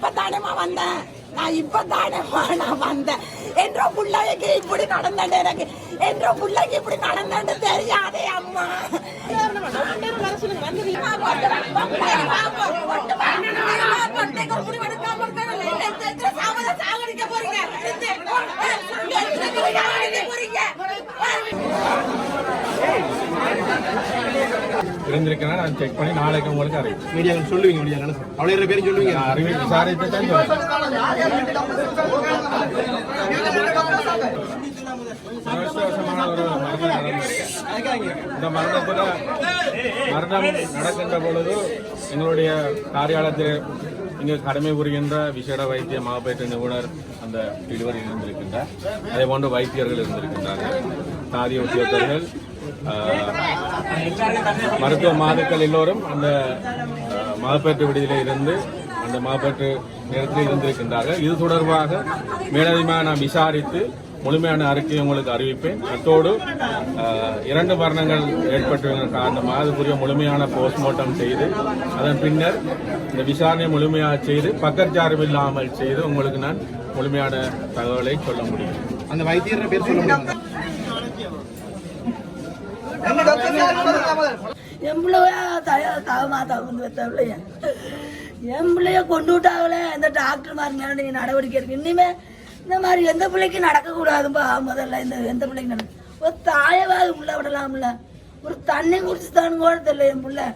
இப்பதானேமா வந்தேன் நான் இப்பதானேமா நான் வந்தேன் என்ற பிள்ளைக்கு இப்படி நடந்தேன் எனக்கு என்ற பிள்ளைக்கு இப்படி நடந்தேன்னு தெரியாதே அம்மா இருந்திருக்கேன் நான் செக் பண்ணி நாளைக்கு உங்களுக்கு அறிவிப்பேன். மீடியாக்கள் சொல்லுவீங்க மீடியாக்கள். அவ்வளோ பேரும் சொல்லுவீங்க. அறிவி தான் ஒரு மரணம் நடந்திருக்கு. இந்த மரணத்துல மரணம் நடக்கின்ற பொழுது எங்களுடைய காரியாலயத்தில் இங்கு கடமை புரிகின்ற விசேட வைத்திய மாபேட்டு நிபுணர் அந்த இருவர் இருந்திருக்கின்றார். அதே போன்று வைத்தியர்கள் இருந்திருக்கின்றார்கள். தாதிய உத்தியோகத்தர்கள் மருத்துவ மாதுக்கள் எல்லோரும் அந்த ஆஹ், விடுதியில் இருந்து அந்த மாபேட்டு நேரத்தில் இருந்திருக்கின்றார்கள். இது தொடர்பாக மேலதிகமாக நான் விசாரித்து முழுமையான அறிக்கையை உங்களுக்கு அறிவிப்பேன். அத்தோடு இரண்டு மரணங்கள் ஏற்பட்டதன் காரணமாக அதுக்குரிய முழுமையான போஸ்ட்மார்ட்டம் செய்து அதன் பின்னர் இந்த விசாரணை முழுமையாக செய்து பக்கச்சார்பு இல்லாமல் செய்து உங்களுக்கு நான் முழுமையான தகவலை சொல்ல முடியும். அந்த வைத்தியரை பேர் சொல்ல முடியும்? என் பிள்ளைய தயா தவமா தகுந்து வைத்த பிள்ளைய என் பிள்ளைய கொண்டு விட்டாங்களே இந்த டாக்டர் மாதிரி நீங்கள் நடவடிக்கை இருக்கு இனிமே இந்த மாதிரி எந்த பிள்ளைக்கும் நடக்கக்கூடாதுப்பா முதல்ல இந்த எந்த பிள்ளைங்க நடக்கும் ஒரு தாயவாது உள்ள விடலாம்ல. ஒரு தண்ணி குடிச்சு தான் கூட தெரியல என் பிள்ளை.